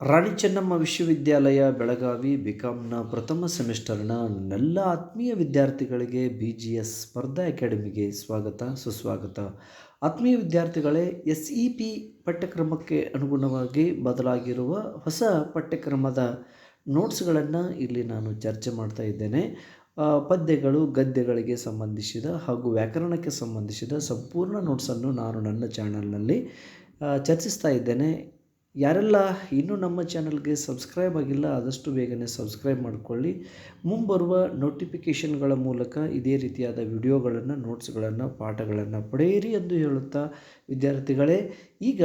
ರಾಣಿ ಚೆನ್ನಮ್ಮ ವಿಶ್ವವಿದ್ಯಾಲಯ, ಬೆಳಗಾವಿ ಬಿಕಾಮ್ನ ಪ್ರಥಮ ಸೆಮಿಸ್ಟರ್ನ ನನ್ನೆಲ್ಲ ಆತ್ಮೀಯ ವಿದ್ಯಾರ್ಥಿಗಳಿಗೆ ಬಿ ಜಿ ಎಸ್ ಸ್ಪರ್ಧಾ ಅಕಾಡೆಮಿಗೆ ಸ್ವಾಗತ, ಸುಸ್ವಾಗತ. ಆತ್ಮೀಯ ವಿದ್ಯಾರ್ಥಿಗಳೇ ಎಸ್ ಇ ಪಿ ಪಠ್ಯಕ್ರಮಕ್ಕೆ ಅನುಗುಣವಾಗಿ ಬದಲಾಗಿರುವ ಹೊಸ ಪಠ್ಯಕ್ರಮದ ನೋಟ್ಸ್ಗಳನ್ನು ಇಲ್ಲಿ ನಾನು ಚರ್ಚೆ ಮಾಡ್ತಾ ಇದ್ದೇನೆ. ಪದ್ಯಗಳು, ಗದ್ಯಗಳಿಗೆ ಸಂಬಂಧಿಸಿದ ಹಾಗೂ ವ್ಯಾಕರಣಕ್ಕೆ ಸಂಬಂಧಿಸಿದ ಸಂಪೂರ್ಣ ನೋಟ್ಸನ್ನು ನಾನು ನನ್ನ ಚಾನಲ್ನಲ್ಲಿ ಚರ್ಚಿಸ್ತಾ ಇದ್ದೇನೆ. ಯಾರೆಲ್ಲ ಇನ್ನೂ ನಮ್ಮ ಚಾನಲ್ಗೆ ಸಬ್ಸ್ಕ್ರೈಬ್ ಆಗಿಲ್ಲ, ಆದಷ್ಟು ಬೇಗನೆ ಸಬ್ಸ್ಕ್ರೈಬ್ ಮಾಡಿಕೊಳ್ಳಿ. ಮುಂಬರುವ ನೋಟಿಫಿಕೇಷನ್ಗಳ ಮೂಲಕ ಇದೇ ರೀತಿಯಾದ ವಿಡಿಯೋಗಳನ್ನು, ನೋಟ್ಸ್ಗಳನ್ನು, ಪಾಠಗಳನ್ನು ಪಡೆಯಿರಿ ಎಂದು ಹೇಳುತ್ತಾ ವಿದ್ಯಾರ್ಥಿಗಳೇ, ಈಗ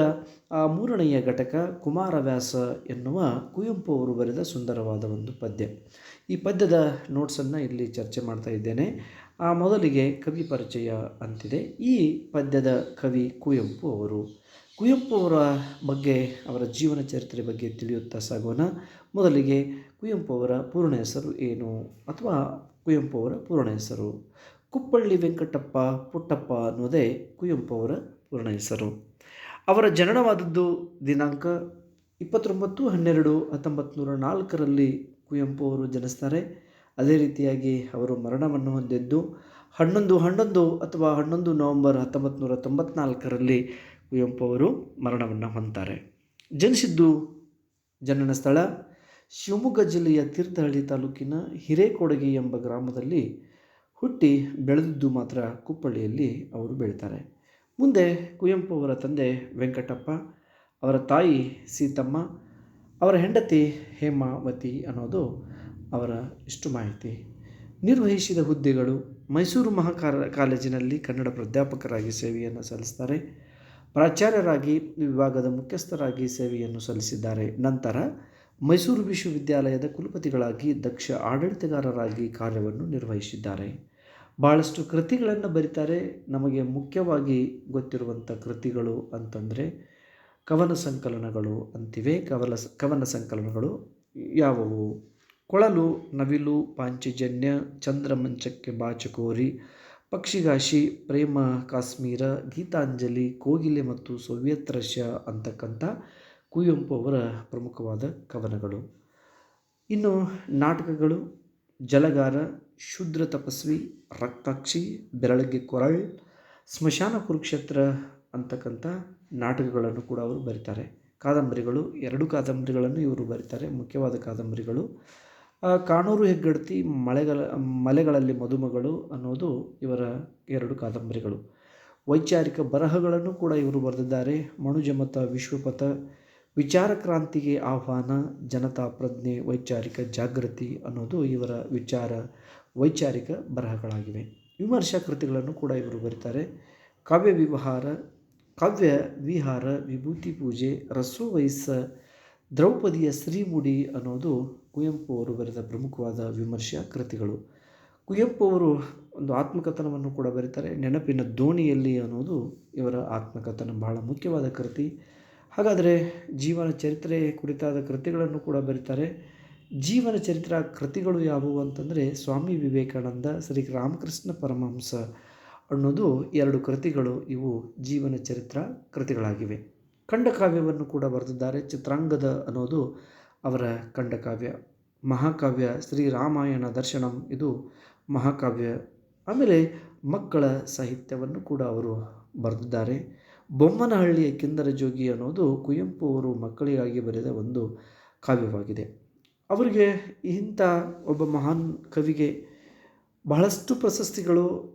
ಆ ಮೂರನೆಯ ಘಟಕ ಕುಮಾರವ್ಯಾಸ ಎನ್ನುವ ಕುವೆಂಪು ಅವರು ಬರೆದ ಸುಂದರವಾದ ಒಂದು ಪದ್ಯ. ಈ ಪದ್ಯದ ನೋಟ್ಸನ್ನು ಇಲ್ಲಿ ಚರ್ಚೆ ಮಾಡ್ತಾ ಇದ್ದೇನೆ. ಆ ಮೊದಲಿಗೆ ಕವಿ ಪರಿಚಯ ಅಂತಿದೆ. ಈ ಪದ್ಯದ ಕವಿ ಕುವೆಂಪು ಅವರು. ಕುವೆಂಪು ಅವರ ಬಗ್ಗೆ, ಅವರ ಜೀವನ ಚರಿತ್ರೆ ಬಗ್ಗೆ ತಿಳಿಯುತ್ತಾ ಸಾಗೋಣ. ಮೊದಲಿಗೆ ಕುವೆಂಪು ಅವರ ಪೂರ್ಣ ಹೆಸರು ಏನು? ಅಥವಾ ಕುವೆಂಪು ಅವರ ಪೂರ್ಣ ಹೆಸರು? ಕುಪ್ಪಳ್ಳಿ ವೆಂಕಟಪ್ಪ, ಪುಟ್ಟಪ್ಪ ಅನ್ನೋದೇ ಕುವೆಂಪು ಅವರ ಪೂರ್ಣ ಹೆಸರು. ಅವರ ಜನನವಾದದ್ದು ದಿನಾಂಕ ಇಪ್ಪತ್ತೊಂಬತ್ತು ಹನ್ನೆರಡು ಹತ್ತೊಂಬತ್ತು ನೂರ ನಾಲ್ಕರಲ್ಲಿ ಕುವೆಂಪು ಅವರು ಜನಿಸ್ತಾರೆ. ಅದೇ ರೀತಿಯಾಗಿ ಅವರು ಮರಣವನ್ನು ಹೊಂದಿದ್ದು ಹನ್ನೊಂದು ಹನ್ನೊಂದು ಅಥವಾ ಹನ್ನೊಂದು ನವೆಂಬರ್ ಹತ್ತೊಂಬತ್ತು ನೂರ ತೊಂಬತ್ನಾಲ್ಕರಲ್ಲಿ ಕುವೆಂಪು ಅವರು ಮರಣವನ್ನು ಹೊಂದ್ತಾರೆ. ಜನಿಸಿದ್ದು ಜನನ ಸ್ಥಳ ಶಿವಮೊಗ್ಗ ಜಿಲ್ಲೆಯ ತೀರ್ಥಹಳ್ಳಿ ತಾಲೂಕಿನ ಹಿರೇಕೊಡಗಿ ಎಂಬ ಗ್ರಾಮದಲ್ಲಿ ಹುಟ್ಟಿ ಬೆಳೆದಿದ್ದು ಮಾತ್ರ ಕುಪ್ಪಳ್ಳಿಯಲ್ಲಿ ಅವರು ಬೆಳೀತಾರೆ. ಮುಂದೆ ಕುವೆಂಪು ಅವರ ತಂದೆ ವೆಂಕಟಪ್ಪ, ಅವರ ತಾಯಿ ಸೀತಮ್ಮ, ಅವರ ಹೆಂಡತಿ ಹೇಮಾವತಿ ಅನ್ನೋದು ಅವರ ಇಷ್ಟು ಮಾಹಿತಿ. ನಿರ್ವಹಿಸಿದ ಹುದ್ದೆಗಳು ಮೈಸೂರು ಮಹಾಕಾರ ಕಾಲೇಜಿನಲ್ಲಿ ಕನ್ನಡ ಪ್ರಾಧ್ಯಾಪಕರಾಗಿ ಸೇವೆಯನ್ನು ಸಲ್ಲಿಸ್ತಾರೆ. ಪ್ರಾಚಾರ್ಯರಾಗಿ ವಿಭಾಗದ ಮುಖ್ಯಸ್ಥರಾಗಿ ಸೇವೆಯನ್ನು ಸಲ್ಲಿಸಿದ್ದಾರೆ. ನಂತರ ಮೈಸೂರು ವಿಶ್ವವಿದ್ಯಾಲಯದ ಕುಲಪತಿಗಳಾಗಿ ದಕ್ಷ ಆಡಳಿತಗಾರರಾಗಿ ಕಾರ್ಯವನ್ನು ನಿರ್ವಹಿಸಿದ್ದಾರೆ. ಭಾಳಷ್ಟು ಕೃತಿಗಳನ್ನು ಬರೀತಾರೆ. ನಮಗೆ ಮುಖ್ಯವಾಗಿ ಗೊತ್ತಿರುವಂಥ ಕೃತಿಗಳು ಅಂತಂದರೆ ಕವನ ಸಂಕಲನಗಳು ಅಂತಿವೆ. ಕವಲ ಕವನ ಸಂಕಲನಗಳು ಯಾವುವು? ಕೊಳಲು, ನವಿಲು, ಪಾಂಚಜನ್ಯ, ಚಂದ್ರಮಂಚಕ್ಕೆ ಬಾಚಕೋರಿ ಪಕ್ಷಿಗಾಶಿ ಪ್ರೇಮ ಕಾಶ್ಮೀರ, ಗೀತಾಂಜಲಿ, ಕೋಗಿಲೆ ಮತ್ತು ಸೋವಿಯತ್ ರಷ್ಯಾ ಅಂತಕ್ಕಂಥ ಕುವೆಂಪು ಅವರ ಪ್ರಮುಖವಾದ ಕವನಗಳು. ಇನ್ನು ನಾಟಕಗಳು, ಜಲಗಾರ, ಶೂದ್ರ ತಪಸ್ವಿ, ರಕ್ತಾಕ್ಷಿ, ಬೆರಳಿಗೆ ಕೊರಳ್, ಸ್ಮಶಾನ ಕುರುಕ್ಷೇತ್ರ ಅಂತಕ್ಕಂಥ ನಾಟಕಗಳನ್ನು ಕೂಡ ಅವರು ಬರೀತಾರೆ. ಕಾದಂಬರಿಗಳು, ಎರಡು ಕಾದಂಬರಿಗಳನ್ನು ಇವರು ಬರೀತಾರೆ. ಮುಖ್ಯವಾದ ಕಾದಂಬರಿಗಳು ಕಾಣೂರು ಹೆಗ್ಗಡತಿ ಮಳೆಗಳ, ಮಲೆಗಳಲ್ಲಿ ಮದುಮಗಳು ಅನ್ನೋದು ಇವರ ಎರಡು ಕಾದಂಬರಿಗಳು. ವೈಚಾರಿಕ ಬರಹಗಳನ್ನು ಕೂಡ ಇವರು ಬರೆದಿದ್ದಾರೆ. ಮನುಜಮತ, ವಿಶ್ವಪಥ, ವಿಚಾರ ಕ್ರಾಂತಿಗೆ ಆಹ್ವಾನ, ಜನತಾ ಪ್ರಜ್ಞೆ, ವೈಚಾರಿಕ ಜಾಗೃತಿ ಅನ್ನೋದು ಇವರ ವಿಚಾರ, ವೈಚಾರಿಕ ಬರಹಗಳಾಗಿವೆ. ವಿಮರ್ಶಾ ಕೃತಿಗಳನ್ನು ಕೂಡ ಇವರು ಬರೀತಾರೆ. ಕಾವ್ಯ ವಿವಹಾರ, ಕಾವ್ಯ ವಿಹಾರ, ವಿಭೂತಿ ಪೂಜೆ ರಸೋವಯಸ್ಸ ದ್ರೌಪದಿಯ ಶ್ರೀಮುಡಿ ಅನ್ನೋದು ಕುವೆಂಪು ಅವರು ಬರೆದ ಪ್ರಮುಖವಾದ ವಿಮರ್ಶಾ ಕೃತಿಗಳು. ಕುವೆಂಪು ಅವರು ಒಂದು ಆತ್ಮಕಥನವನ್ನು ಕೂಡ ಬರೀತಾರೆ. ನೆನಪಿನ ದೋಣಿಯಲ್ಲಿ ಅನ್ನೋದು ಇವರ ಆತ್ಮಕಥನ, ಬಹಳ ಮುಖ್ಯವಾದ ಕೃತಿ. ಹಾಗಾದರೆ ಜೀವನ ಚರಿತ್ರೆ ಕುರಿತಾದ ಕೃತಿಗಳನ್ನು ಕೂಡ ಬರೀತಾರೆ. ಜೀವನ ಚರಿತ್ರ ಕೃತಿಗಳು ಯಾವುವು ಅಂತಂದರೆ ಸ್ವಾಮಿ ವಿವೇಕಾನಂದ, ಶ್ರೀ ರಾಮಕೃಷ್ಣ ಪರಮಹಂಸ ಅನ್ನೋದು ಎರಡು ಕೃತಿಗಳು. ಇವು ಜೀವನ ಚರಿತ್ರ ಕೃತಿಗಳಾಗಿವೆ. ಖಂಡಕಾವ್ಯವನ್ನು ಕೂಡ ಬರೆದಿದ್ದಾರೆ. ಚಿತ್ರಾಂಗದ ಅನ್ನೋದು ಅವರ ಖಂಡಕಾವ್ಯ. ಮಹಾಕಾವ್ಯ ಶ್ರೀರಾಮಾಯಣ ದರ್ಶನಂ. ಇದು ಮಹಾಕಾವ್ಯ. ಆಮೇಲೆ ಮಕ್ಕಳ ಸಾಹಿತ್ಯವನ್ನು ಕೂಡ ಅವರು ಬರೆದಿದ್ದಾರೆ. ಬೊಮ್ಮನಹಳ್ಳಿಯ ಕಿಂದರ ಜೋಗಿ ಅನ್ನೋದು ಕುವೆಂಪು ಅವರು ಮಕ್ಕಳಿಗಾಗಿ ಬರೆದ ಒಂದು ಕಾವ್ಯವಾಗಿದೆ. ಅವರಿಗೆ ಇಂಥ ಒಬ್ಬ ಮಹಾನ್ ಕವಿಗೆ ಬಹಳಷ್ಟು ಪ್ರಶಸ್ತಿಗಳು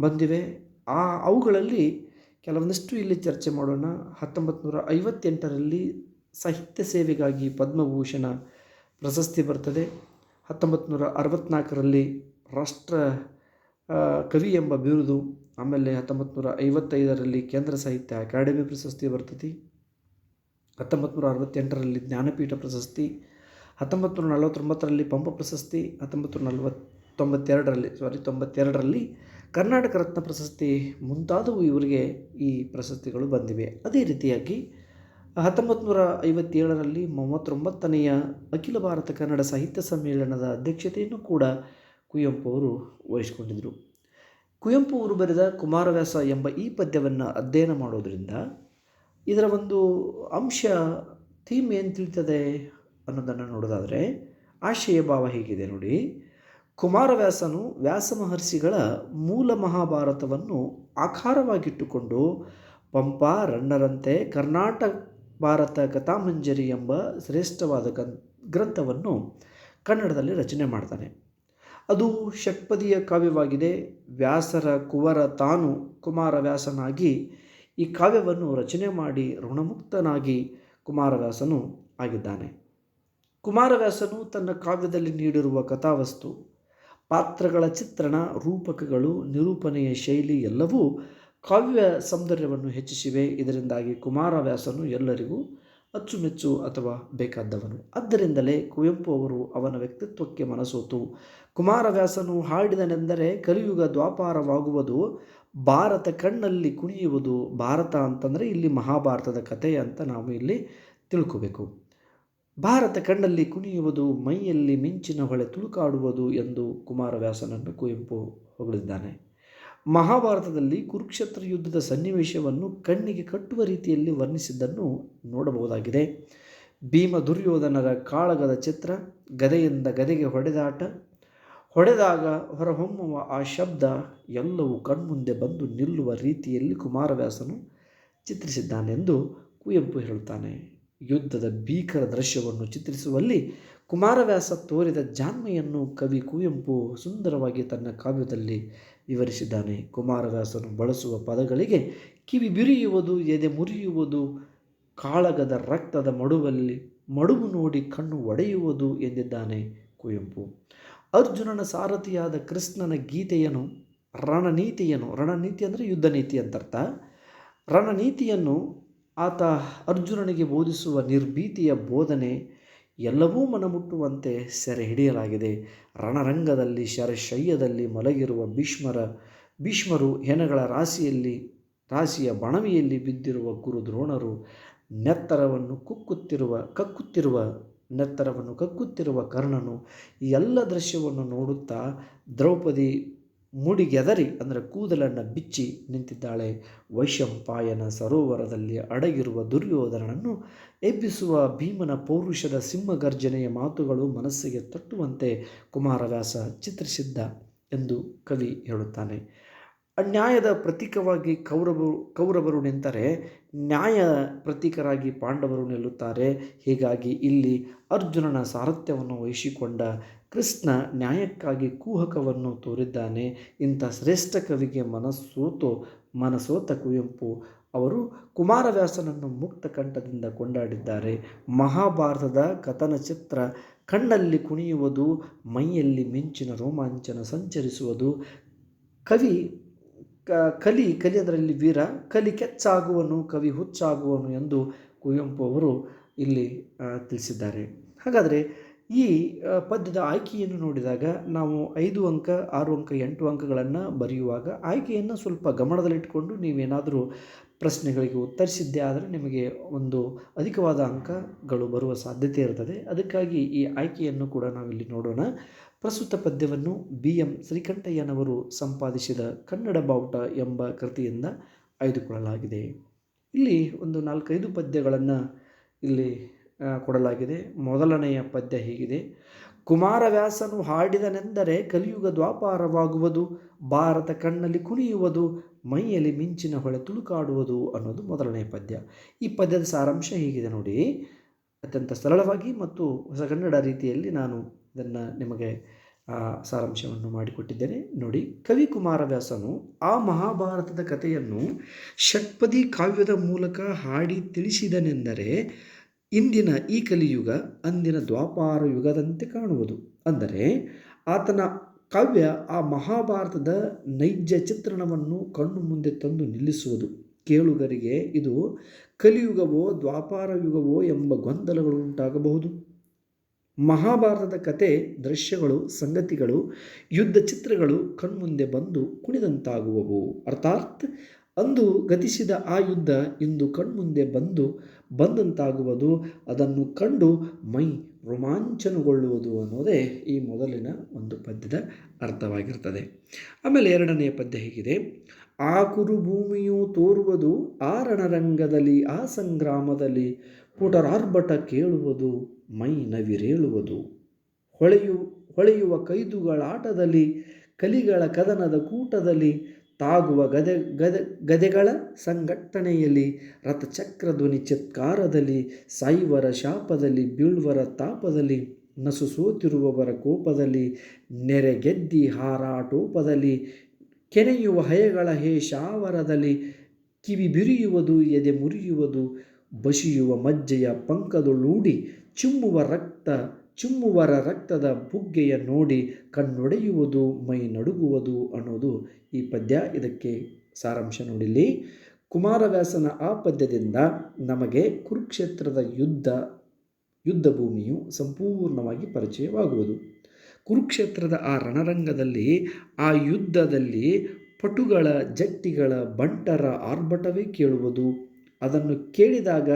ಬಂದಿವೆ. ಆ ಅವುಗಳಲ್ಲಿ ಕೆಲವೊಂದಷ್ಟು ಇಲ್ಲಿ ಚರ್ಚೆ ಮಾಡೋಣ. ಹತ್ತೊಂಬತ್ತು ನೂರ ಐವತ್ತೆಂಟರಲ್ಲಿ ಸಾಹಿತ್ಯ ಸೇವೆಗಾಗಿ ಪದ್ಮಭೂಷಣ ಪ್ರಶಸ್ತಿ ಬರ್ತದೆ. ಹತ್ತೊಂಬತ್ತು ನೂರ ಅರವತ್ತ್ನಾಲ್ಕರಲ್ಲಿ ರಾಷ್ಟ್ರ ಕವಿ ಎಂಬ ಬಿರುದು, ಆಮೇಲೆ ಹತ್ತೊಂಬತ್ತು ನೂರ ಐವತ್ತೈದರಲ್ಲಿ ಕೇಂದ್ರ ಸಾಹಿತ್ಯ ಅಕಾಡೆಮಿ ಪ್ರಶಸ್ತಿ ಬರ್ತದೆ ಹತ್ತೊಂಬತ್ತು ನೂರ ಅರವತ್ತೆಂಟರಲ್ಲಿ ಜ್ಞಾನಪೀಠ ಪ್ರಶಸ್ತಿ. ಹತ್ತೊಂಬತ್ತು ನೂರ ನಲವತ್ತೊಂಬತ್ತರಲ್ಲಿ ಪಂಪ ಪ್ರಶಸ್ತಿ. ಹತ್ತೊಂಬತ್ತು ನೂರ ನಲವತ್ತೊಂಬತ್ತೆರಡರಲ್ಲಿ ಸಾರಿ ತೊಂಬತ್ತೆರಡರಲ್ಲಿ ಕರ್ನಾಟಕ ರತ್ನ ಪ್ರಶಸ್ತಿ. ಮುಂತಾದವು ಇವರಿಗೆ ಈ ಪ್ರಶಸ್ತಿಗಳು ಬಂದಿವೆ. ಅದೇ ರೀತಿಯಾಗಿ ಹತ್ತೊಂಬತ್ತು ನೂರ ಐವತ್ತೇಳರಲ್ಲಿ ಮೂವತ್ತೊಂಬತ್ತನೆಯ ಅಖಿಲ ಭಾರತ ಕನ್ನಡ ಸಾಹಿತ್ಯ ಸಮ್ಮೇಳನದ ಅಧ್ಯಕ್ಷತೆಯನ್ನು ಕೂಡ ಕುವೆಂಪು ಅವರು ವಹಿಸಿಕೊಂಡಿದ್ದರು. ಕುವೆಂಪು ಅವರು ಬರೆದ ಕುಮಾರವ್ಯಾಸ ಎಂಬ ಈ ಪದ್ಯವನ್ನು ಅಧ್ಯಯನ ಮಾಡೋದರಿಂದ ಇದರ ಒಂದು ಅಂಶ ಥೀಮ್ ಏನು ತಿಳಿತದೆ ಅನ್ನೋದನ್ನು ನೋಡೋದಾದರೆ ಆಶಯ ಭಾವ ಹೇಗಿದೆ ನೋಡಿ. ಕುಮಾರವ್ಯಾಸನು ವ್ಯಾಸ ಮಹರ್ಷಿಗಳ ಮೂಲ ಮಹಾಭಾರತವನ್ನು ಆಕಾರವಾಗಿಟ್ಟುಕೊಂಡು ಪಂಪ ರಣ್ಣರಂತೆ ಕರ್ನಾಟಕ ಭಾರತ ಕಥಾಮಂಜರಿ ಎಂಬ ಶ್ರೇಷ್ಠವಾದ ಗನ್ ಗ್ರಂಥವನ್ನು ಕನ್ನಡದಲ್ಲಿ ರಚನೆ ಮಾಡ್ತಾನೆ. ಅದು ಷಟ್ಪದಿಯ ಕಾವ್ಯವಾಗಿದೆ. ವ್ಯಾಸರ ಕುವರ ತಾನು ಕುಮಾರವ್ಯಾಸನಾಗಿ ಈ ಕಾವ್ಯವನ್ನು ರಚನೆ ಮಾಡಿ ಋಣಮುಕ್ತನಾಗಿ ಕುಮಾರವ್ಯಾಸನು ಆಗಿದ್ದಾನೆ. ಕುಮಾರವ್ಯಾಸನು ತನ್ನ ಕಾವ್ಯದಲ್ಲಿ ನೀಡಿರುವ ಕಥಾವಸ್ತು, ಪಾತ್ರಗಳ ಚಿತ್ರಣ, ರೂಪಕಗಳು, ನಿರೂಪಣೆಯ ಶೈಲಿ ಎಲ್ಲವೂ ಕಾವ್ಯ ಸೌಂದರ್ಯವನ್ನು ಹೆಚ್ಚಿಸಿವೆ. ಇದರಿಂದಾಗಿ ಕುಮಾರವ್ಯಾಸನು ಎಲ್ಲರಿಗೂ ಅಚ್ಚುಮೆಚ್ಚು ಅಥವಾ ಬೇಕಾದವನು ಆದ್ದರಿಂದಲೇ ಕುವೆಂಪು ಅವರು ಅವನ ವ್ಯಕ್ತಿತ್ವಕ್ಕೆ ಮನಸೋತು. ಕುಮಾರವ್ಯಾಸನು ಹಾಡಿದನೆಂದರೆ ಕಲಿಯುಗ ದ್ವಾಪಾರವಾಗುವುದು, ಭಾರತ ಕಣ್ಣಲ್ಲಿ ಕುಣಿಯುವುದು, ಭಾರತ ಅಂತಂದರೆ ಇಲ್ಲಿ ಮಹಾಭಾರತದ ಕಥೆ ಅಂತ ನಾವು ಇಲ್ಲಿ ತಿಳ್ಕೋಬೇಕು. ಭಾರತ ಕಣ್ಣಲ್ಲಿ ಕುಣಿಯುವುದು, ಮೈಯಲ್ಲಿ ಮಿಂಚಿನ ಹೊಳೆ ತುಳುಕಾಡುವುದು ಎಂದು ಕುಮಾರವ್ಯಾಸನನ್ನು ಕುವೆಂಪು ಹೊಗಳಿದ್ದಾನೆ. ಮಹಾಭಾರತದಲ್ಲಿ ಕುರುಕ್ಷೇತ್ರ ಯುದ್ಧದ ಸನ್ನಿವೇಶವನ್ನು ಕಣ್ಣಿಗೆ ಕಟ್ಟುವ ರೀತಿಯಲ್ಲಿ ವರ್ಣಿಸಿದ್ದನ್ನು ನೋಡಬಹುದಾಗಿದೆ. ಭೀಮ ದುರ್ಯೋಧನರ ಕಾಳಗದ ಚಿತ್ರ, ಗದೆಯಿಂದ ಗದೆಗೆ ಹೊಡೆದಾಟ, ಹೊಡೆದಾಗ ಹೊರಹೊಮ್ಮುವ ಆ ಶಬ್ದ ಎಲ್ಲವೂ ಕಣ್ಮುಂದೆ ಬಂದು ನಿಲ್ಲುವ ರೀತಿಯಲ್ಲಿ ಕುಮಾರವ್ಯಾಸನು ಚಿತ್ರಿಸಿದ್ದಾನೆಂದು ಕುವೆಂಪು ಹೇಳುತ್ತಾನೆ. ಯುದ್ಧದ ಭೀಕರ ದೃಶ್ಯವನ್ನು ಚಿತ್ರಿಸುವಲ್ಲಿ ಕುಮಾರವ್ಯಾಸ ತೋರಿದ ಜಾಣ್ಮೆಯನ್ನು ಕವಿ ಕುವೆಂಪು ಸುಂದರವಾಗಿ ತನ್ನ ಕಾವ್ಯದಲ್ಲಿ ವಿವರಿಸಿದ್ದಾನೆ. ಕುಮಾರದಾಸನು ಬಳಸುವ ಪದಗಳಿಗೆ ಕಿವಿ ಬಿರಿಯುವುದು, ಎದೆ ಮುರಿಯುವುದು, ಕಾಳಗದ ರಕ್ತದ ಮಡುವಲ್ಲಿ ಮಡುವು ನೋಡಿ ಕಣ್ಣು ಒಡೆಯುವುದು ಎಂದಿದ್ದಾನೆ ಕುವೆಂಪು. ಅರ್ಜುನನ ಸಾರಥಿಯಾದ ಕೃಷ್ಣನ ಗೀತೆಯನ್ನು ರಣನೀತಿಯನ್ನು ರಣನೀತಿ ಅಂದರೆ ಯುದ್ಧ ನೀತಿ ಅಂತರ್ಥ. ರಣನೀತಿಯನ್ನು ಆತ ಅರ್ಜುನನಿಗೆ ಬೋಧಿಸುವ ನಿರ್ಭೀತಿಯ ಬೋಧನೆ ಎಲ್ಲವೂ ಮನಮುಟ್ಟುವಂತೆ ಸೆರೆ ಹಿಡಿಯಲಾಗಿದೆ. ರಣರಂಗದಲ್ಲಿ ಶರಶಯ್ಯದಲ್ಲಿ ಮಲಗಿರುವ ಭೀಷ್ಮರ, ಭೀಷ್ಮರು ಹೆನಗಳ ರಾಶಿಯಲ್ಲಿ ರಾಶಿಯ ಬಣವಿಯಲ್ಲಿ ಬಿದ್ದಿರುವ ಗುರು ದ್ರೋಣರು ನೆತ್ತರವನ್ನು ಕುಕ್ಕುತ್ತಿರುವ, ಕಕ್ಕುತ್ತಿರುವ, ನೆತ್ತರವನ್ನು ಕಕ್ಕುತ್ತಿರುವ ಕರ್ಣನು ಈ ಎಲ್ಲ ದೃಶ್ಯವನ್ನು ನೋಡುತ್ತಾ ದ್ರೌಪದಿ ಮುಡಿಗೆದರಿ ಅಂದರೆ ಕೂದಲನ್ನು ಬಿಚ್ಚಿ ನಿಂತಿದ್ದಾಳೆ. ವೈಶಂಪಾಯನ ಸರೋವರದಲ್ಲಿ ಅಡಗಿರುವ ದುರ್ಯೋಧನನನ್ನು ಎಬ್ಬಿಸುವ ಭೀಮನ ಪೌರುಷದ ಸಿಂಹಗರ್ಜನೆಯ ಮಾತುಗಳು ಮನಸ್ಸಿಗೆ ತಟ್ಟುವಂತೆ ಕುಮಾರವ್ಯಾಸ ಚಿತ್ರಿಸಿದ್ದ ಎಂದು ಕವಿ ಹೇಳುತ್ತಾನೆ. ಅನ್ಯಾಯದ ಪ್ರತೀಕವಾಗಿ ಕೌರವರು ಕೌರವರು ನಿಂತರೆ ನ್ಯಾಯ ಪ್ರತೀಕರಾಗಿ ಪಾಂಡವರು ನಿಲ್ಲುತ್ತಾರೆ. ಹೀಗಾಗಿ ಇಲ್ಲಿ ಅರ್ಜುನನ ಸಾರಥ್ಯವನ್ನು ವಹಿಸಿಕೊಂಡ ಕೃಷ್ಣ ನ್ಯಾಯಕ್ಕಾಗಿ ಕೂಹಕವನ್ನು ತೋರಿದ್ದಾನೆ. ಇಂಥ ಶ್ರೇಷ್ಠ ಕವಿಗೆ ಮನಸ್ಸೋತು ಮನಸೋತ ಕುವೆಂಪು. ಅವರು ಕುಮಾರವ್ಯಾಸನನ್ನು ಮುಕ್ತ ಕಂಠದಿಂದ ಕೊಂಡಾಡಿದ್ದಾರೆ. ಮಹಾಭಾರತದ ಕಥನ ಚಿತ್ರ, ಕಣ್ಣಲ್ಲಿ ಕುಣಿಯುವುದು, ಮೈಯಲ್ಲಿ ಮಿಂಚಿನ ರೋಮಾಂಚನ ಸಂಚರಿಸುವುದು. ಕವಿ ಕಲಿ ಕಲಿ ಅದರಲ್ಲಿ ವೀರ, ಕಲಿ ಕೆಚ್ಚಾಗುವನು, ಕವಿ ಹುಚ್ಚಾಗುವನು ಎಂದು ಕುವೆಂಪು ಅವರು ಇಲ್ಲಿ ತಿಳಿಸಿದ್ದಾರೆ. ಹಾಗಾದರೆ ಈ ಪದ್ಯದ ಆಯ್ಕೆಯನ್ನು ನೋಡಿದಾಗ ನಾವು ಐದು ಅಂಕ, ಆರು ಅಂಕ, ಎಂಟು ಅಂಕಗಳನ್ನು ಬರೆಯುವಾಗ ಆಯ್ಕೆಯನ್ನು ಸ್ವಲ್ಪ ಗಮನದಲ್ಲಿಟ್ಟುಕೊಂಡು ನೀವೇನಾದರೂ ಪ್ರಶ್ನೆಗಳಿಗೆ ಉತ್ತರಿಸಿದ್ದೇ ಆದರೆ ನಿಮಗೆ ಒಂದು ಅಧಿಕವಾದ ಅಂಕಗಳು ಬರುವ ಸಾಧ್ಯತೆ ಇರ್ತದೆ. ಅದಕ್ಕಾಗಿ ಈ ಆಯ್ಕೆಯನ್ನು ಕೂಡ ನಾವಿಲ್ಲಿ ನೋಡೋಣ. ಪ್ರಸ್ತುತ ಪದ್ಯವನ್ನು ಬಿ ಎಂ ಶ್ರೀಕಂಠಯ್ಯನವರು ಸಂಪಾದಿಸಿದ ಕನ್ನಡ ಬಾವುಟ ಎಂಬ ಕೃತಿಯಿಂದ ಆಯ್ದುಕೊಳ್ಳಲಾಗಿದೆ. ಇಲ್ಲಿ ಒಂದು ನಾಲ್ಕೈದು ಪದ್ಯಗಳನ್ನು ಇಲ್ಲಿ ಕೊಡಲಾಗಿದೆ. ಮೊದಲನೆಯ ಪದ್ಯ ಹೀಗಿದೆ. ಕುಮಾರವ್ಯಾಸನು ಹಾಡಿದನೆಂದರೆ ಕಲಿಯುಗ ದ್ವಾಪಾರವಾಗುವುದು, ಭಾರತ ಕಣ್ಣಲ್ಲಿ ಕುಣಿಯುವುದು, ಮೈಯಲ್ಲಿ ಮಿಂಚಿನ ಹೊಳೆ ತುಳುಕಾಡುವುದು ಅನ್ನೋದು ಮೊದಲನೆಯ ಪದ್ಯ. ಈ ಪದ್ಯದ ಸಾರಾಂಶ ಹೀಗಿದೆ ನೋಡಿ. ಅತ್ಯಂತ ಸರಳವಾಗಿ ಮತ್ತು ಹೊಸ ಕನ್ನಡ ರೀತಿಯಲ್ಲಿ ನಾನು ಇದನ್ನು ನಿಮಗೆ ಸಾರಾಂಶವನ್ನು ಮಾಡಿಕೊಟ್ಟಿದ್ದೇನೆ. ನೋಡಿ, ಕವಿ ಕುಮಾರವ್ಯಾಸನು ಆ ಮಹಾಭಾರತದ ಕಥೆಯನ್ನು ಷಟ್ಪದಿ ಕಾವ್ಯದ ಮೂಲಕ ಹಾಡಿ ತಿಳಿಸಿದನೆಂದರೆ ಇಂದಿನ ಈ ಕಲಿಯುಗ ಅಂದಿನ ದ್ವಾಪಾರ ಯುಗದಂತೆ ಕಾಣುವುದು. ಅಂದರೆ ಆತನ ಕಾವ್ಯ ಆ ಮಹಾಭಾರತದ ನೈಜ ಚಿತ್ರಣವನ್ನು ಕಣ್ಣು ಮುಂದೆ ತಂದು ನಿಲ್ಲಿಸುವುದು. ಕೇಳುಗರಿಗೆ ಇದು ಕಲಿಯುಗವೋ ದ್ವಾಪಾರ ಯುಗವೋ ಎಂಬ ಗೊಂದಲಗಳು ಉಂಟಾಗಬಹುದು. ಮಹಾಭಾರತದ ಕತೆ, ದೃಶ್ಯಗಳು, ಸಂಗತಿಗಳು, ಯುದ್ಧ ಚಿತ್ರಗಳು ಕಣ್ಮುಂದೆ ಬಂದು ಕುಣಿದಂತಾಗುವವು. ಅರ್ಥಾತ್ ಅಂದು ಗತಿಸಿದ ಆ ಯುದ್ಧ ಇಂದು ಕಣ್ಮುಂದೆ ಬಂದು ಬಂದಂತಾಗುವುದು, ಅದನ್ನು ಕಂಡು ಮೈ ರೋಮಾಂಚನಗೊಳ್ಳುವುದು ಅನ್ನೋದೇ ಈ ಮೊದಲಿನ ಒಂದು ಪದ್ಯದ ಅರ್ಥವಾಗಿರ್ತದೆ. ಆಮೇಲೆ ಎರಡನೆಯ ಪದ್ಯ ಹೇಗಿದೆ, ಆ ಕುರುಭೂಮಿಯು ತೋರುವುದು, ಆ ರಣರಂಗದಲ್ಲಿ, ಆ ಸಂಗ್ರಾಮದಲ್ಲಿ, ಪುಟರಾರ್ಭಟ ಕೇಳುವುದು, ಮೈ ನವಿರೇಳುವುದು. ಹೊಳೆಯು, ಹೊಳೆಯುವ ಕೈದುಗಳಾಟದಲ್ಲಿ, ಕಲಿಗಳ ಕದನದ ಕೂಟದಲ್ಲಿ ತಾಗುವ ಗದೆ ಗದೆ, ಗದೆಗಳ ಸಂಘಟನೆಯಲ್ಲಿ ರಥಚಕ್ರಧ್ವನಿ ಚತ್ಕಾರದಲ್ಲಿ, ಸೈವರ ಶಾಪದಲ್ಲಿ, ಬೀಳುವರ ತಾಪದಲ್ಲಿ ನಸು ಸೋತಿರುವವರ ಕೋಪದಲ್ಲಿ, ನೆರೆಗೆದ್ದಿ ಹಾರಾಟೋಪದಲ್ಲಿ, ಕೆನೆಯುವ ಹಯಗಳ ಹೇ ಶಾವರದಲ್ಲಿ ಕಿವಿ ಬಿರಿಯುವುದು, ಎದೆ ಮುರಿಯುವುದು, ಬಸಿಯುವ ಮಜ್ಜೆಯ ಪಂಕದೊಳೂಡಿ, ಚುಮ್ಮುವ ರಕ್ತ ಚಿಮ್ಮುವರ ರಕ್ತದ ಬುಗ್ಗೆಯ ನೋಡಿ ಕಣ್ಣೊಡೆಯುವುದು, ಮೈ ನಡುಗುವುದು ಅನ್ನೋದು ಈ ಪದ್ಯ. ಇದಕ್ಕೆ ಸಾರಾಂಶ ನೋಡಿಲಿ ಕುಮಾರವ್ಯಾಸನ ಆ ಪದ್ಯದಿಂದ ನಮಗೆ ಕುರುಕ್ಷೇತ್ರದ ಯುದ್ಧ ಯುದ್ಧ ಭೂಮಿಯು ಸಂಪೂರ್ಣವಾಗಿ ಪರಿಚಯವಾಗುವುದು. ಕುರುಕ್ಷೇತ್ರದ ಆ ರಣರಂಗದಲ್ಲಿ, ಆ ಯುದ್ಧದಲ್ಲಿ ಪಟುಗಳ ಜಟ್ಟಿಗಳ ಬಂಟರ ಆರ್ಭಟವೇ ಕೇಳುವುದು. ಅದನ್ನು ಕೇಳಿದಾಗ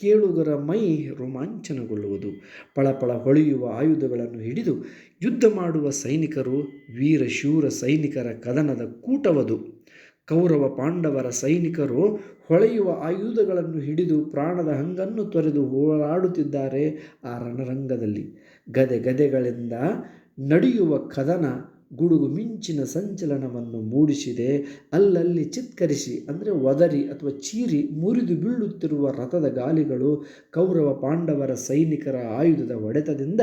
ಕೇಳುಗರ ಮೈ ರೋಮಾಂಚನಗೊಳ್ಳುವುದು. ಪಳಪಳ ಹೊಳೆಯುವ ಆಯುಧಗಳನ್ನು ಹಿಡಿದು ಯುದ್ಧ ಮಾಡುವ ಸೈನಿಕರು ವೀರ ಶೂರ ಸೈನಿಕರ ಕದನದ ಕೂಟವದು. ಕೌರವ ಪಾಂಡವರ ಸೈನಿಕರು ಹೊಳೆಯುವ ಆಯುಧಗಳನ್ನು ಹಿಡಿದು ಪ್ರಾಣದ ಹಂಗನ್ನು ತೊರೆದು ಹೋರಾಡುತ್ತಿದ್ದಾರೆ ಆ ರಣರಂಗದಲ್ಲಿ. ಗದೆ ಗದೆಗಳಿಂದ ನಡೆಯುವ ಕದನ ಗುಡುಗು ಮಿಂಚಿನ ಸಂಚಲನವನ್ನು ಮೂಡಿಸಿದೆ. ಅಲ್ಲಲ್ಲಿ ಚಿತ್ಕರಿಸಿ, ಅಂದರೆ ಒದರಿ ಅಥವಾ ಚೀರಿ ಮುರಿದು ಬೀಳುತ್ತಿರುವ ರಥದ ಗಾಲಿಗಳು ಕೌರವ ಪಾಂಡವರ ಸೈನಿಕರ ಆಯುಧದ ಹೊಡೆತದಿಂದ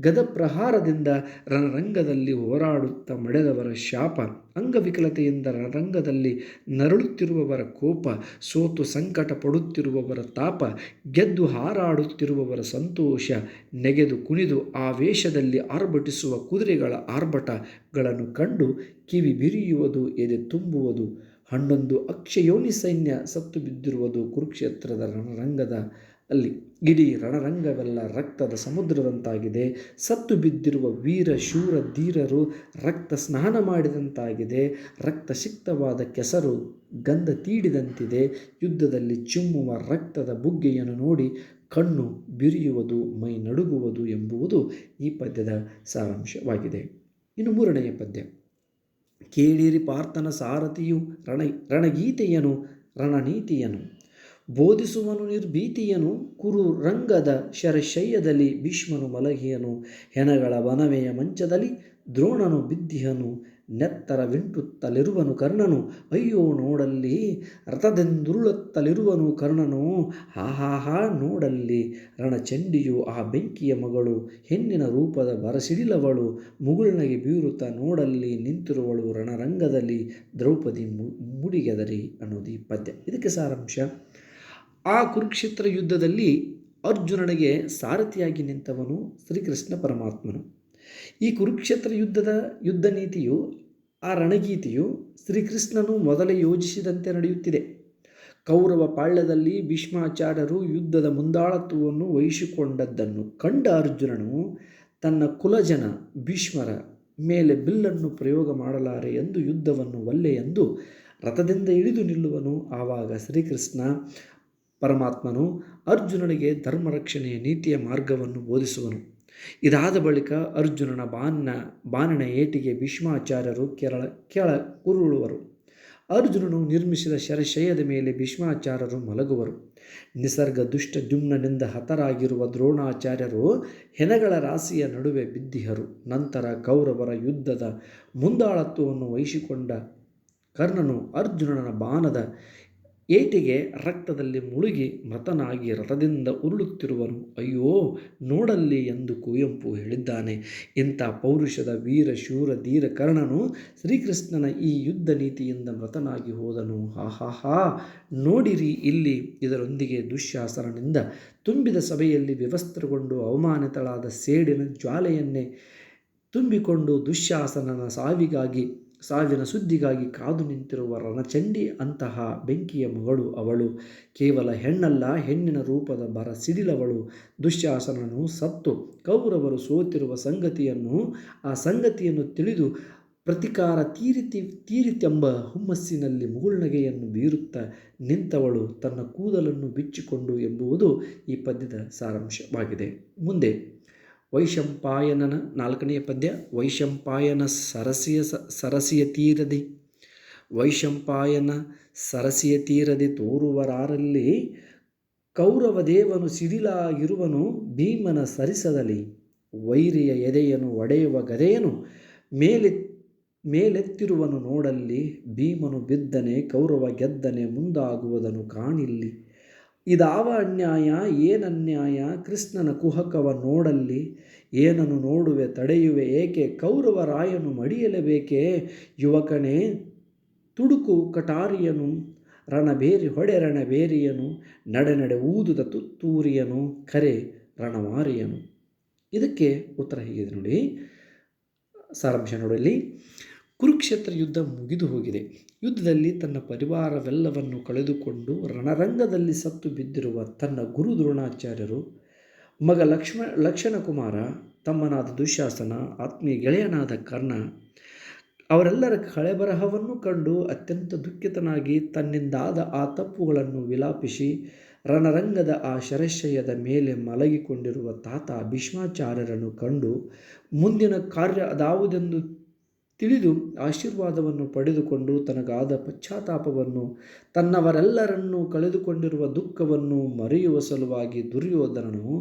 ಗದಪ್ರಹಾರದಿಂದ ರಣರಂಗದಲ್ಲಿ ಹೋರಾಡುತ್ತಾ ಮಡೆದವರ ಶಾಪ. ಅಂಗವಿಕಲತೆಯಿಂದ ರಣರಂಗದಲ್ಲಿ ನರಳುತ್ತಿರುವವರ ಕೋಪ, ಸೋತು ಸಂಕಟ ಪಡುತ್ತಿರುವವರ ತಾಪ, ಗೆದ್ದು ಹಾರಾಡುತ್ತಿರುವವರ ಸಂತೋಷ, ನೆಗೆದು ಕುಣಿದು ಆವೇಶದಲ್ಲಿ ಆರ್ಭಟಿಸುವ ಕುದುರೆಗಳ ಆರ್ಭಟಗಳನ್ನು ಕಂಡು ಕಿವಿ ಬಿರಿಯುವುದು, ಎದೆ ತುಂಬುವುದು ಹನ್ನೊಂದು ಅಕ್ಷಯೋನಿ ಸೈನ್ಯ ಸತ್ತು ಬಿದ್ದಿರುವುದು ಕುರುಕ್ಷೇತ್ರದ ರಣರಂಗದ ಅಲ್ಲಿ. ಇಡೀ ರಣರಂಗವೆಲ್ಲ ರಕ್ತದ ಸಮುದ್ರದಂತಾಗಿದೆ. ಸತ್ತು ಬಿದ್ದಿರುವ ವೀರ, ಶೂರ, ಧೀರರು ರಕ್ತ ಸ್ನಾನ ಮಾಡಿದಂತಾಗಿದೆ. ರಕ್ತ ಸಿಕ್ತವಾದ ಕೆಸರು ಗಂಧ ತೀಡಿದಂತಿದೆ. ಯುದ್ಧದಲ್ಲಿ ಚುಮ್ಮುವ ರಕ್ತದ ಬುಗ್ಗೆಯನ್ನು ನೋಡಿ ಕಣ್ಣು ಬಿರಿಯುವುದು, ಮೈ ನಡುಗುವುದು ಎಂಬುವುದು ಈ ಪದ್ಯದ ಸಾರಾಂಶವಾಗಿದೆ. ಇನ್ನು ಮೂರನೆಯ ಪದ್ಯ. ಕೇಳಿರಿ ಪಾರ್ಥನ ಸಾರಥಿಯು ರಣ, ರಣಗೀತೆಯನು ರಣನೀತಿಯನು. ಬೋಧಿಸುವನು ನಿರ್ಭೀತಿಯನು ಕುರು ರಂಗದ ಶರಶಯ್ಯದಲ್ಲಿ ಭೀಷ್ಮನು ಮಲಗಿಯನು. ಹೆಣಗಳ ವನವೆಯ ಮಂಚದಲ್ಲಿ ದ್ರೋಣನು ಬಿದ್ದಿಹನು ನೆತ್ತರವಿಂಟುತ್ತಲಿರುವನು ಕರ್ಣನು. ಅಯ್ಯೋ, ನೋಡಲ್ಲಿ, ರಥದೆಂದುರುಳುತ್ತಲಿರುವನು ಕರ್ಣನು. ಹಾಹಾಹಾ ನೋಡಲ್ಲಿ, ರಣಚಂಡಿಯು ಆ ಬೆಂಕಿಯ ಮಗಳು, ಹೆಣ್ಣಿನ ರೂಪದ ಬರಸಿಡಿಲವಳು, ಮುಗುಳಿನಗೆ ಬೀರುತ್ತ ನೋಡಲ್ಲಿ ನಿಂತಿರುವಳು ರಣರಂಗದಲ್ಲಿ, ದ್ರೌಪದಿ ಮುಡಿಗೆದರಿ ಅನ್ನೋದು ಈ ಪದ್ಯ. ಇದಕ್ಕೆ ಸಾರಾಂಶ, ಆ ಕುರುಕ್ಷೇತ್ರ ಯುದ್ಧದಲ್ಲಿ ಅರ್ಜುನನಿಗೆ ಸಾರಥಿಯಾಗಿ ನಿಂತವನು ಶ್ರೀಕೃಷ್ಣ ಪರಮಾತ್ಮನು. ಈ ಕುರುಕ್ಷೇತ್ರ ಯುದ್ಧದ ಯುದ್ಧ ನೀತಿಯು, ಆ ರಣಗೀತಿಯು ಶ್ರೀಕೃಷ್ಣನು ಮೊದಲೇ ಯೋಜಿಸಿದಂತೆ ನಡೆಯುತ್ತಿದೆ. ಕೌರವ ಪಾಳ್ಯದಲ್ಲಿ ಭೀಷ್ಮಾಚಾರ್ಯರು ಯುದ್ಧದ ಮುಂದಾಳತ್ವವನ್ನು ವಹಿಸಿಕೊಂಡದ್ದನ್ನು ಕಂಡ ಅರ್ಜುನನು ತನ್ನ ಕುಲಜನ ಭೀಷ್ಮರ ಮೇಲೆ ಬಿಲ್ಲನ್ನು ಪ್ರಯೋಗ ಮಾಡಲಾರೆ ಎಂದು ಯುದ್ಧವನ್ನು ಒಲ್ಲೆ ಎಂದು ರಥದಿಂದ ಇಳಿದು ನಿಲ್ಲುವನು ಆವಾಗ ಶ್ರೀಕೃಷ್ಣ ಪರಮಾತ್ಮನು ಅರ್ಜುನನಿಗೆ ಧರ್ಮರಕ್ಷಣೆಯ ನೀತಿಯ ಮಾರ್ಗವನ್ನು ಬೋಧಿಸುವನು. ಇದಾದ ಬಳಿಕ ಅರ್ಜುನನ ಬಾಣ ಬಾಣನ ಏಟಿಗೆ ಭೀಷ್ಮಾಚಾರ್ಯರು ಕೆರಳ, ಕೆಳ ಕುರುಳುವರು. ಅರ್ಜುನನು ನಿರ್ಮಿಸಿದ ಶರಶಯದ ಮೇಲೆ ಭೀಷ್ಮಾಚಾರ್ಯರು ಮಲಗುವರು. ನಿಸರ್ಗ ದುಷ್ಟ ಜುಮ್ನನಿಂದ ಹತರಾಗಿರುವ ದ್ರೋಣಾಚಾರ್ಯರು ಹೆನಗಳ ರಾಶಿಯ ನಡುವೆ ಬಿದ್ದಿಹರು. ನಂತರ ಕೌರವರ ಯುದ್ಧದ ಮುಂದಾಳತ್ವವನ್ನು ವಹಿಸಿಕೊಂಡ ಕರ್ಣನು ಅರ್ಜುನನ ಬಾಣದ ಏಟಿಗೆ ರಕ್ತದಲ್ಲಿ ಮುಳುಗಿ ಮೃತನಾಗಿ ರಥದಿಂದ ಉರುಳುತ್ತಿರುವನು, ಅಯ್ಯೋ, ನೋಡಲ್ಲಿ ಎಂದು ಕುವೆಂಪು ಹೇಳಿದ್ದಾನೆ. ಇಂಥ ಪೌರುಷದ ವೀರ, ಶೂರ, ಧೀರ ಕರ್ಣನು ಶ್ರೀಕೃಷ್ಣನ ಈ ಯುದ್ಧ ನೀತಿಯಿಂದ ಮೃತನಾಗಿ ಹೋದನು. ಹಾಹಾಹಾ ನೋಡಿರಿ ಇಲ್ಲಿ ಇದರೊಂದಿಗೆ ದುಶ್ಯಾಸನನಿಂದ ತುಂಬಿದ ಸಭೆಯಲ್ಲಿ ವ್ಯವಸ್ಥೆಗೊಂಡು ಅವಮಾನಿತಳಾದ ಸೇಡಿನ ಜ್ವಾಲೆಯನ್ನೇ ತುಂಬಿಕೊಂಡು ದುಶ್ಯಾಸನನ ಸಾವಿಗಾಗಿ ಸಾವಿನ ಸುದ್ದಿಗಾಗಿ ಕಾದು ನಿಂತಿರುವ ರಣಚಂಡಿ ಅಂತಹ ಬೆಂಕಿಯ ಮಗಳು ಅವಳು. ಕೇವಲ ಹೆಣ್ಣಲ್ಲ, ಹೆಣ್ಣಿನ ರೂಪದ ಬರ ಸಿಡಿಲವಳು. ದುಶ್ಯಾಸನನು ಸತ್ತು. ಕೌರವರು ಸೋತಿರುವ ಸಂಗತಿಯನ್ನು, ಆ ಸಂಗತಿಯನ್ನು ತಿಳಿದು ಪ್ರತಿಕಾರ ತೀರಿತಿ, ತೀರಿತೆಂಬ ಹುಮ್ಮಸ್ಸಿನಲ್ಲಿ ಮುಗುಳ್ನಗೆಯನ್ನು ಬೀರುತ್ತಾ ನಿಂತವಳು ತನ್ನ ಕೂದಲನ್ನು ಬಿಚ್ಚಿಕೊಂಡು ಎಂಬುವುದು ಈ ಪದ್ಯದ ಸಾರಾಂಶವಾಗಿದೆ. ಮುಂದೆ ವೈಶಂಪಾಯನನ ನಾಲ್ಕನೆಯ ಪದ್ಯ, ವೈಶಂಪಾಯನ ಸರಸಿಯ ಸರಸಿಯ ತೀರದಿ. ವೈಶಂಪಾಯನ ಸರಸಿಯ ತೀರದಿ ತೋರುವರಾರಲ್ಲಿ ಕೌರವ ದೇವನು ಸಿಡಿಲಾಗಿರುವನು ಭೀಮನ ಸರಿಸದಲ್ಲಿ ವೈರಿಯ ಎದೆಯನ್ನು ಒಡೆಯುವ ಗದೆಯನು ಮೇಲೆ, ಮೇಲೆತ್ತಿರುವನು ನೋಡಲ್ಲಿ, ಭೀಮನು ಬಿದ್ದನೆ, ಕೌರವ ಗೆದ್ದನೆ ಮುಂದಾಗುವುದನ್ನು ಕಾಣಿಲ್ಲಿ. ಇದಾವ ಅನ್ಯಾಯ ಏನನ್ಯಾಯ ಕೃಷ್ಣನ ಕುಹಕವ ನೋಡಲ್ಲಿ ಏನನ್ನು ನೋಡುವೆ, ತಡೆಯುವೆ, ಏಕೆ? ಕೌರವರಾಯನು ಮಡಿಯಲೇಬೇಕೆ? ಯುವಕನೇ, ತುಡುಕು ಕಟಾರಿಯನು ರಣಬೇರಿ ಹೊಡೆ ರಣಬೇರಿಯನು ನಡೆ ನಡೆ ಊದುದ ತುತ್ತೂರಿಯನು, ಕರೆ ರಣವಾರಿಯನು. ಇದಕ್ಕೆ ಉತ್ತರ ಹೀಗಿದೆ ನೋಡಿ. ಸಾರಾಂಶ ನೋಡಲಿ ಕುರುಕ್ಷೇತ್ರ ಯುದ್ಧ ಮುಗಿದು ಹೋಗಿದೆ. ಯುದ್ಧದಲ್ಲಿ ತನ್ನ ಪರಿವಾರವೆಲ್ಲವನ್ನು ಕಳೆದುಕೊಂಡು ರಣರಂಗದಲ್ಲಿ ಸತ್ತು ಬಿದ್ದಿರುವ ತನ್ನ ಗುರು ದ್ರೋಣಾಚಾರ್ಯರು, ಮಗ ಲಕ್ಷ್ಮ ಕುಮಾರ ತಮ್ಮನಾದ ದುಶ್ಯಾಸನ ಆತ್ಮೀಯ ಗೆಳೆಯನಾದ ಕರ್ಣ, ಅವರೆಲ್ಲರ ಕಳೆಬರಹವನ್ನು ಕಂಡು ಅತ್ಯಂತ ದುಃಖಿತನಾಗಿ ತನ್ನಿಂದಾದ ಆ ತಪ್ಪುಗಳನ್ನು ವಿಲಾಪಿಸಿ ರಣರಂಗದ ಆ ಶರಶಯ್ಯದ ಮೇಲೆ ಮಲಗಿಕೊಂಡಿರುವ ತಾತ ಭೀಷ್ಮಾಚಾರ್ಯರನ್ನು ಕಂಡು ಮುಂದಿನ ಕಾರ್ಯ ಅದಾವುದೆಂದು ತಿಳಿದು ಆಶೀರ್ವಾದವನ್ನು ಪಡೆದುಕೊಂಡು ತನಗಾದ ಪಶ್ಚಾತ್ತಾಪವನ್ನು ತನ್ನವರೆಲ್ಲರನ್ನೂ ಕಳೆದುಕೊಂಡಿರುವ ದುಃಖವನ್ನು ಮರೆಯುವ ಸಲುವಾಗಿ ದುರ್ಯೋಧನನು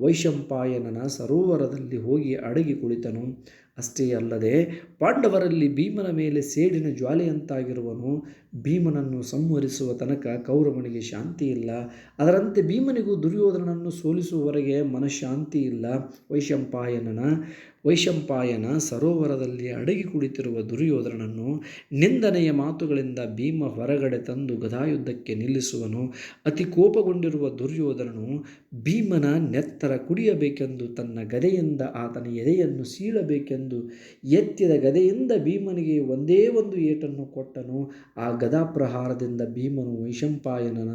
ವೈಶಂಪಾಯನನ ಸರೋವರದಲ್ಲಿ ಹೋಗಿ ಅಡಗಿ ಕುಳಿತನು. ಅಷ್ಟೇ ಅಲ್ಲದೆ ಪಾಂಡವರಲ್ಲಿ ಭೀಮನ ಮೇಲೆ ಸೇಡಿನ ಜ್ವಾಲೆಯಂತಾಗಿರುವನು ಭೀಮನನ್ನು ಸಂಹರಿಸುವ ತನಕ ಕೌರವನಿಗೆ ಶಾಂತಿ ಇಲ್ಲ. ಅದರಂತೆ ಭೀಮನಿಗೂ ದುರ್ಯೋಧನನನ್ನು ಸೋಲಿಸುವವರೆಗೆ ಮನಃಶಾಂತಿ ಇಲ್ಲ. ವೈಶಂಪಾಯನನ, ವೈಶಂಪಾಯನ ಸರೋವರದಲ್ಲಿ ಅಡಗಿ ಕುಳಿತಿರುವ ದುರ್ಯೋಧನನನ್ನು ನಿಂದನೆಯ ಮಾತುಗಳಿಂದ ಭೀಮ ಹೊರಗಡೆ ತಂದು ಗದಾಯುದ್ಧಕ್ಕೆ ನಿಲ್ಲಿಸುವನು. ಅತಿ ಕೋಪಗೊಂಡಿರುವ ದುರ್ಯೋಧನನು ಭೀಮನ ನೆತ್ತರ ಕುಡಿಯಬೇಕೆಂದು ತನ್ನ ಗದೆಯಿಂದ ಆತನ ಎದೆಯನ್ನು ಸೀಳಬೇಕೆಂದು ಎತ್ತಿದ ಗದೆಯಿಂದ ಭೀಮನಿಗೆ ಒಂದೇ ಒಂದು ಏಟನ್ನು ಕೊಟ್ಟನು. ಆ ಗದಾಪ್ರಹಾರದಿಂದ ಭೀಮನು ವೈಶಂಪಾಯನನ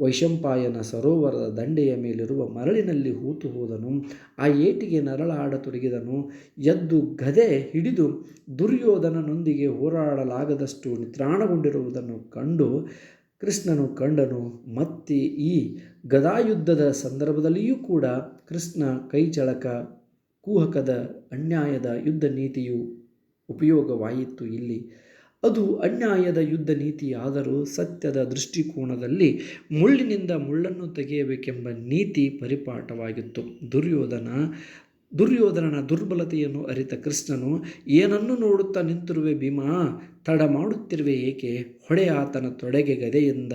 ವೈಶಂಪಾಯನ ಸರೋವರದ ದಂಡೆಯ ಮೇಲಿರುವ ಮರಳಿನಲ್ಲಿ ಹೂತು ಹೋದನು. ಆ ಏಟಿಗೆ ನರಳಾಡತೊಡಗಿದನು ಎದ್ದು ಗದೆ ಹಿಡಿದು ದುರ್ಯೋಧನನೊಂದಿಗೆ ಹೋರಾಡಲಾಗದಷ್ಟು ನಿತ್ರಾಣಗೊಂಡಿರುವುದನ್ನು ಕಂಡು ಕೃಷ್ಣನು ಕಂಡನು, ಮತ್ತೆ ಈ ಗದಾಯುದ್ಧದ ಸಂದರ್ಭದಲ್ಲಿಯೂ ಕೂಡ ಕೃಷ್ಣ ಕೈಚಳಕ ಕುಹಕದ ಅನ್ಯಾಯದ ಯುದ್ಧ ನೀತಿಯು ಉಪಯೋಗವಾಯಿತು ಇಲ್ಲಿ. ಅದು ಅನ್ಯಾಯದ ಯುದ್ಧ ನೀತಿಯಾದರೂ ಸತ್ಯದ ದೃಷ್ಟಿಕೋನದಲ್ಲಿ ಮುಳ್ಳಿನಿಂದ ಮುಳ್ಳನ್ನು ತೆಗೆಯಬೇಕೆಂಬ ನೀತಿ ಪರಿಪಾಠವಾಗಿತ್ತು. ದುರ್ಯೋಧನ ದುರ್ಯೋಧನನ ದುರ್ಬಲತೆಯನ್ನು ಅರಿತ ಕೃಷ್ಣನು, ಏನನ್ನು ನೋಡುತ್ತಾ ನಿಂತಿರುವೆ ಭೀಮಾ? ತಡ ಮಾಡುತ್ತಿರುವೆ ಏಕೆ? ಹೊಡೆ ಆತನ ತೊಡೆಗೆ ಗದೆಯಿಂದ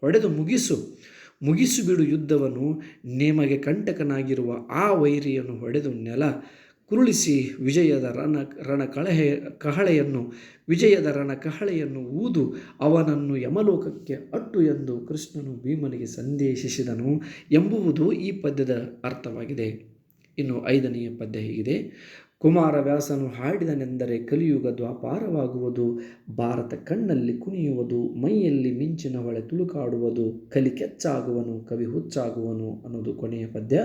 ಹೊಡೆದು ಮುಗಿಸು. ಮುಗಿಸು ಬಿಡು ಯುದ್ಧವನ್ನು. ನೇಮಗೆ ಕಂಟಕನಾಗಿರುವ ಆ ವೈರಿಯನ್ನು ಹೊಡೆದು ನೆಲ. ಕುರುಳಿಸಿ ವಿಜಯದ ರಣ ರಣ ಕಳಹೆ, ಕಹಳೆಯನ್ನು, ವಿಜಯದ ರಣ ಕಹಳೆಯನ್ನು ಊದು. ಅವನನ್ನು ಯಮಲೋಕಕ್ಕೆ ಅಟ್ಟು ಎಂದು ಕೃಷ್ಣನು ಭೀಮನಿಗೆ ಸಂದೇಶಿಸಿದನು ಎಂಬುವುದು ಈ ಪದ್ಯದ ಅರ್ಥವಾಗಿದೆ. ಇನ್ನು ಐದನೆಯ ಪದ್ಯ ಹೀಗಿದೆ. ಕುಮಾರವ್ಯಾಸನು ಹಾಡಿದನೆಂದರೆ ಕಲಿಯುಗ ದ್ವಾಪಾರವಾಗುವುದು, ಭಾರತ ಕಣ್ಣಲ್ಲಿ ಕುಣಿಯುವುದು, ಮೈಯಲ್ಲಿ ಮಿಂಚಿನ ಹೊಳೆ ತುಳುಕಾಡುವುದು, ಕಲಿ ಕೆಚ್ಚಾಗುವನು, ಕವಿ ಹುಚ್ಚಾಗುವನು ಅನ್ನೋದು ಕೊನೆಯ ಪದ್ಯ.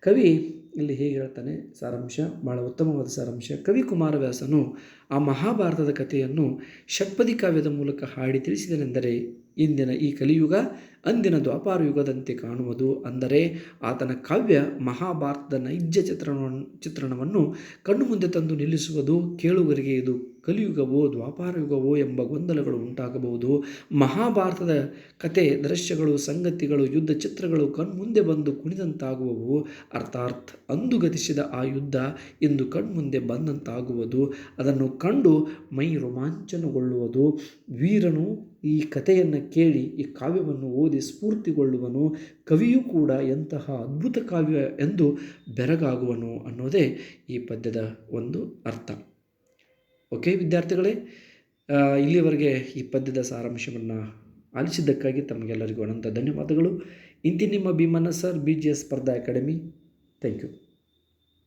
ಕವಿ ಇಲ್ಲಿ ಹೇಗೆ ಹೇಳ್ತಾನೆ? ಸಾರಾಂಶ, ಬಹಳ ಉತ್ತಮವಾದ ಸಾರಾಂಶ. ಕವಿ ಕುಮಾರವ್ಯಾಸನು ಆ ಮಹಾಭಾರತದ ಕಥೆಯನ್ನು ಷಟ್ಪದಿ ಕಾವ್ಯದ ಮೂಲಕ ಹಾಡಿ ತಿಳಿಸಿದನೆಂದರೆ ಇಂದಿನ ಈ ಕಲಿಯುಗ ಅಂದಿನ ದ್ವಾಪಾರ ಯುಗದಂತೆ ಕಾಣುವುದು. ಅಂದರೆ ಆತನ ಕಾವ್ಯ ಮಹಾಭಾರತದ ನೈಜ ಚಿತ್ರಣ ಚಿತ್ರಣವನ್ನು ಕಣ್ಣು ಮುಂದೆ ತಂದು ನಿಲ್ಲಿಸುವುದು ಕೇಳುವರಿಗೆ ಇದು ಕಲಿಯುಗವೋ, ದ್ವಾಪಾರ ಯುಗವೋ ಎಂಬ ಗೊಂದಲಗಳು ಉಂಟಾಗಬಹುದು. ಮಹಾಭಾರತದ ಕತೆ ದೃಶ್ಯಗಳು, ಸಂಗತಿಗಳು, ಯುದ್ಧ ಚಿತ್ರಗಳು ಕಣ್ಮುಂದೆ ಬಂದು ಕುಣಿದಂತಾಗುವವು. ಅರ್ಥಾತ್ ಅಂದು ಗತಿಸಿದ ಆ ಯುದ್ಧ ಇಂದು ಕಣ್ಮುಂದೆ ಬಂದಂತಾಗುವುದು. ಅದನ್ನು ಕಂಡು ಮೈ ರೋಮಾಂಚನಗೊಳ್ಳುವುದು. ವೀರನು ಈ ಕಥೆಯನ್ನು ಕೇಳಿ ಈ ಕಾವ್ಯವನ್ನು ಓದಿ ಸ್ಫೂರ್ತಿಗೊಳ್ಳುವನು, ಕವಿಯೂ ಕೂಡ ಎಂತಹ ಅದ್ಭುತ ಕಾವ್ಯ ಎಂದು ಬೆರಗಾಗುವನು ಅನ್ನೋದೇ ಈ ಪದ್ಯದ ಒಂದು ಅರ್ಥ. ಓಕೆ ವಿದ್ಯಾರ್ಥಿಗಳೇ ಇಲ್ಲಿವರೆಗೆ ಈ ಪದ್ಯದ ಸಾರಾಂಶವನ್ನು ಆಲಿಸಿದ್ದಕ್ಕಾಗಿ ತಮಗೆಲ್ಲರಿಗೂ ಅನಂತ ಧನ್ಯವಾದಗಳು. ಇಂತಿ ನಿಮ್ಮ Bhimanna sir B G S ಸ್ಪರ್ಧಾ ಅಕಾಡೆಮಿ. Thank you.